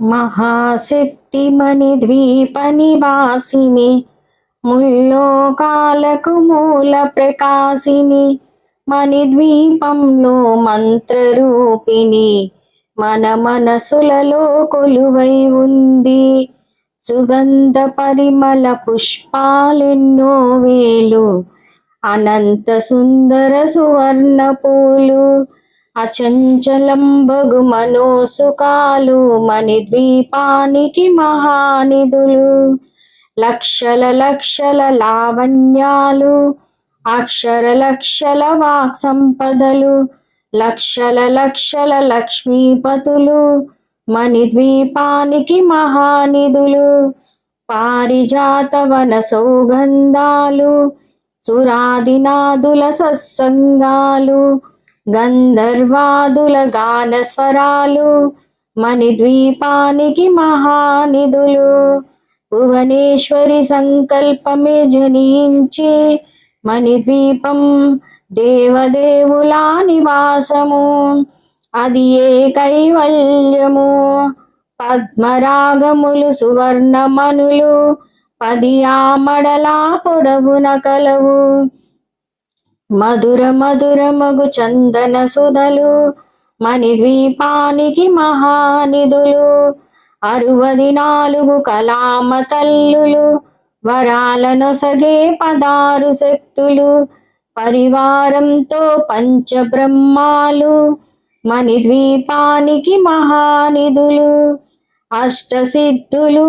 మహాశక్తిమణి ద్వీప నివాసిని ముల్లోకాలకు మూల ప్రకాశిని మణిద్వీపంలో మంత్రరూపిణి మన మనసులలో కొలువై ఉంది సుగంధ పరిమళ పుష్పాలెన్నో వేలు అనంత సుందర సువర్ణ పూలు అచంచలంబగు మనోసుకాలు మణిద్వీపానికి మహానిధులు లక్షల లక్షల లావణ్యాలు అక్షర లక్షల వాక్ సంపదలు లక్షల లక్షల లక్ష్మీపతులు మణిద్వీపానికి మహానిధులు పారిజాత వన సౌగంధాలు సురాదినాదుల సత్సంగాలు గంధర్వాదుల గాన స్వరాలు మణిద్వీపానికి మహానిధులు భువనేశ్వరి సంకల్పమే జనించి మణిద్వీపం దేవదేవులా నివాసము. అది ఏ కైవల్యము? పద్మరాగములు సువర్ణమనులు పది ఆమడలా పొడవున కలవు. మధుర మధుర మగు చందన సుధలు మణిద్వీపానికి మహానిధులు అరువది నాలుగు కలామ తల్లులు వరాలనొసగే పదారు శక్తులు పరివారంతో పంచబ్రహ్మాలు మణిద్వీపానికి మహానిధులు అష్టసిద్ధులు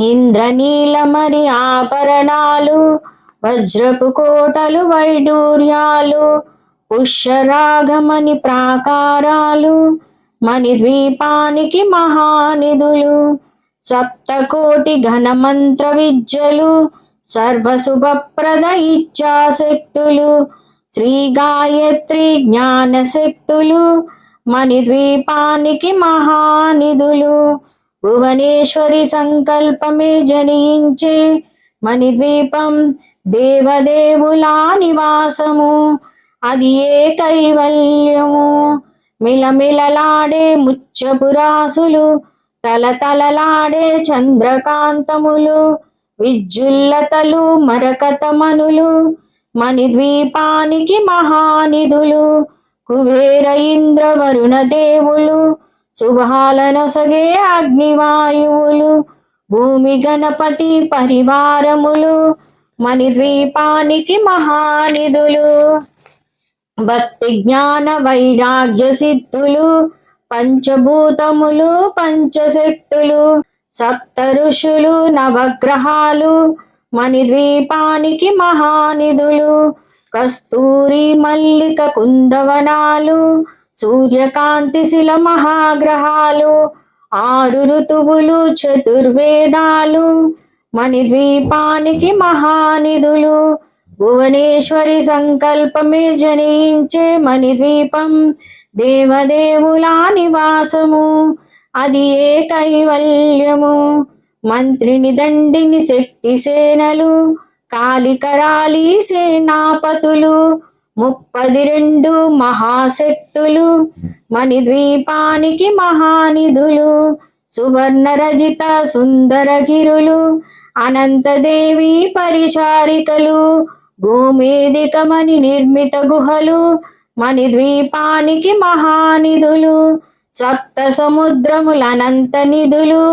ఇంద్రనీలమరి ఆభరణాలు వజ్రపు కోటలు వైడూర్యాలు పుష్యరాగమని ప్రాకారాలు మణిద్వీపానికి మహానిధులు సప్తకోటి ఘనమంత్ర విద్యలు సర్వశుభప్రద ఇచ్చాశక్తులు శ్రీ గాయత్రి జ్ఞానశక్తులు మణిద్వీపానికి మహానిధులు. భువనేశ్వరి సంకల్పమే జనించే మణిద్వీపం దేవదేవులా నివాసము అది ఏ కైవల్యము? మిలమిలలాడే ముచ్చపురాసులు తలతలలాడే చంద్రకాంతములు విజ్జుల్లతలు మరకతమనులు మణిద్వీపానికి మహానిధులు కుబేర ఇంద్ర వరుణ దేవులు శుభాలనసగే అగ్నివాయువులు భూమి గణపతి పరివారములు మణిద్వీపానికి మహానిధులు భక్తి జ్ఞాన వైరాగ్య సిద్ధులు పంచభూతములు పంచశక్తులు సప్త ఋషులు నవగ్రహాలు మణిద్వీపానికి మహానిధులు కస్తూరి మల్లిక కుందవనాలు సూర్యకాంతి శిల మహాగ్రహాలు ఆరు ఋతువులు చతుర్వేదాలు మణిద్వీపానికి మహానిధులు భువనేశ్వరి సంకల్పమే జనించే మణిద్వీపం దేవదేవులా నివాసము అది ఏ కైవల్యము మంత్రిని దండిని శక్తి సేనలు కాలికరాలి సేనాపతులు ముప్పది రెండు మహాశక్తులు మణిద్వీపానికి మహానిధులు సువర్ణ రజిత సుందర గిరులు అనంతదేవి పరిచారికలు భూమేదికమని నిర్మిత గుహలు మణిద్వీపానికి మహానిధులు సప్త సముద్రములనంత నిధులు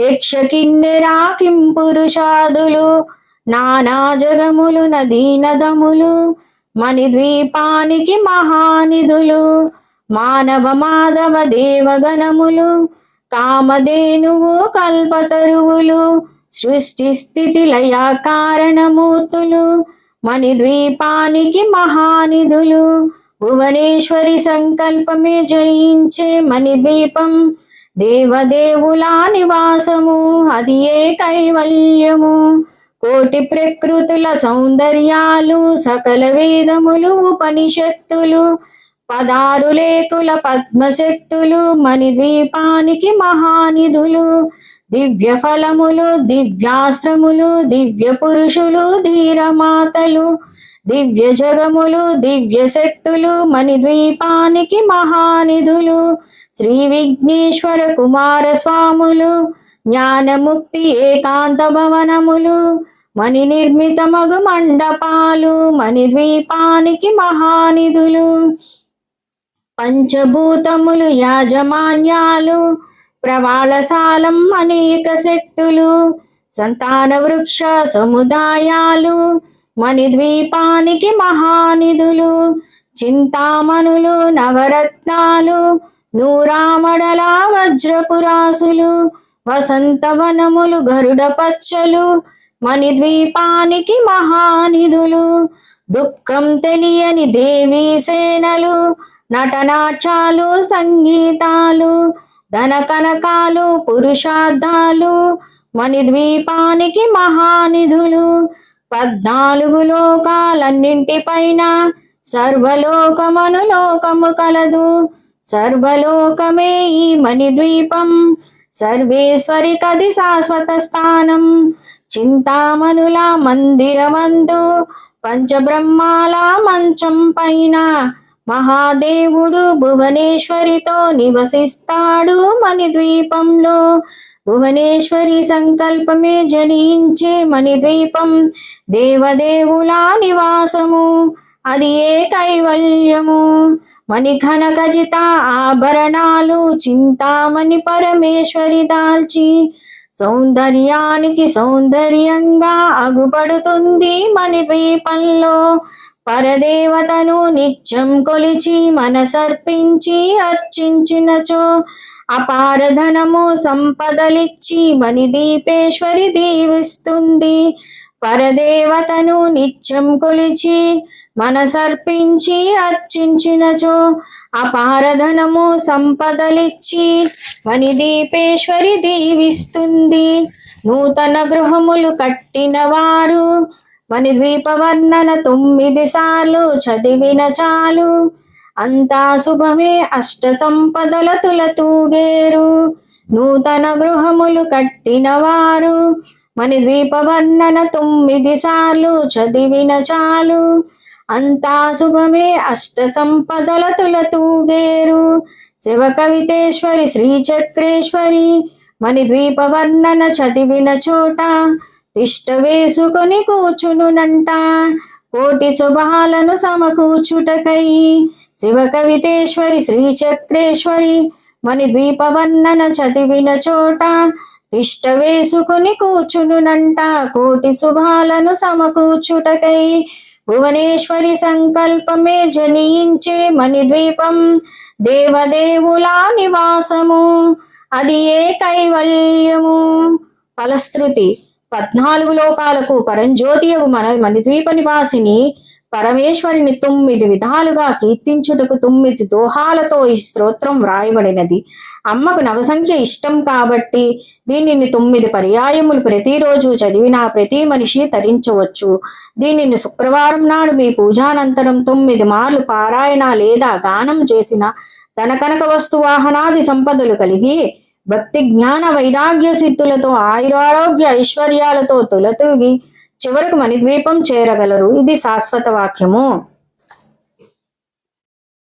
యక్ష కిన్నెరా కింపురుషాదులు నానా జగములు నదీనదములు మణిద్వీపానికి మహానిధులు మానవ మాధవ దేవగణములు కామధేనువు కల్పతరువులు సృష్టి స్థితి లయ కారణమూర్తులు మణిద్వీపానికి మహానిధులు భువనేశ్వరి సంకల్పమే జయించే మణిద్వీపం దేవదేవులా నివాసము అది ఏ కైవల్యము? కోటి ప్రకృతుల సౌందర్యాలు సకల వేదములు ఉపనిషత్తులు పదారు లేకుల పద్మశక్తులు మణిద్వీపానికి మహానిధులు దివ్య ఫలములు దివ్యాస్త్రములు దివ్య పురుషులు ధీరమాతలు దివ్య జగములు దివ్య శక్తులు మణిద్వీపానికి మహానిధులు శ్రీ విఘ్నేశ్వర కుమార స్వాములు జ్ఞానముక్తి ఏకాంత భవనములు మణి నిర్మిత మగు మండపాలు మణిద్వీపానికి మహానిధులు. పంచభూతములు యాజమాన్యాలు ప్రవాళశాలం అనేక శక్తులు సంతాన వృక్ష సముదాయాలు మణిద్వీపానికి మహానిధులు చింతామణులు నవరత్నాలు నూరామడల వజ్రపురాసులు వసంతవనములు గరుడ పచ్చలు మణిద్వీపానికి మహానిధులు దుఃఖం తెలియని దేవీ సేనలు నటనాట్యాలు సంగీతాలు ధన కనకాలు పురుషార్థాలు మణిద్వీపానికి మహానిధులు. పద్నాలుగు లోకాలన్నింటిపైన సర్వలోకమను లోకము కలదు. సర్వలోకమే ఈ మణిద్వీపం. సర్వేశ్వరి కది శాశ్వత స్థానం. చింతామణుల మందిరమందు పంచబ్రహ్మాల మంచం పైన మహాదేవుడు భువనేశ్వరితో నివసిస్తాడు మణిద్వీపంలో. భువనేశ్వరి సంకల్పమే జనించే మణిద్వీపం దేవదేవుల నివాసము. అది ఏ కైవల్యము? మణిఘన గజిత ఆభరణాలు చింతామణి పరమేశ్వరి దాల్చి సౌందర్యానికి సౌందర్యంగా అగుపడుతుంది మన ద్వీపంలో పరదేవతను నిత్యం కొలిచి మనసర్పించి అర్చించినచో అపారధనము సంపదలిచ్చి మణిదీపేశ్వరి దీవిస్తుంది. పరదేవతను నిత్యం కొలిచి మనసర్పించి అర్చించినచో అపారధనము సంపదలిచ్చి మణిదీపేశ్వరి దీవిస్తుంది. నూతన గృహములు కట్టిన వారు మణిద్వీప వర్ణన తొమ్మిది సార్లు చదివిన చాలు. అంతా శుభమే అష్ట సంపదల తులతూగేరు. నూతన గృహములు కట్టిన వారు మణిద్వీప ద్వీపవర్ణన తొమ్మిది సార్లు చదివిన చాలు. అంతా శుభమే అష్ట సంపదల తులతూగేరు శివ కవితేశ్వరి శ్రీ చక్రేశ్వరి మణిద్వీప ద్వీపవర్ణన చదివిన చోట తిష్ట వేసుకొని కూర్చునునంట కోటి శుభాలను సమకూర్చుటకై శివ కవితేశ్వరి శ్రీ చక్రేశ్వరి మణిద్వీప ద్వీపవర్ణన చదివిన చోట తిష్ట వేసుకుని కూర్చునునంట. కోటి శుభాలను సమకూర్చుటకై భువనేశ్వరి సంకల్పమే జనించే మణిద్వీపం దేవదేవులా నివాసము. అది ఏ కైవల్యము? ఫలశ్రుతి. పద్నాలుగు లోకాలకు పరంజ్యోతియగు మన మణిద్వీప నివాసిని పరమేశ్వరిని తొమ్మిది విధాలుగా కీర్తించుటకు తొమ్మిది దోహాలతో ఈ స్తోత్రం వ్రాయబడినది. అమ్మకు నవసంఖ్య ఇష్టం కాబట్టి దీనిని తొమ్మిది పర్యాయములు ప్రతిరోజు చదివినా ప్రతి మనిషి తరించవచ్చు. దీనిని శుక్రవారం నాడు మీ పూజానంతరం తొమ్మిది మార్లు పారాయణ లేదా గానం చేసిన ధన కనక వస్తు వాహనాది సంపదలు కలిగి భక్తి జ్ఞాన వైరాగ్య సిద్ధులతో ఆయురారోగ్య ఐశ్వర్యాలతో తొలతూగి చివరకు మణిద్వీపం చేరగలరు. ఇది శాశ్వత వాక్యము.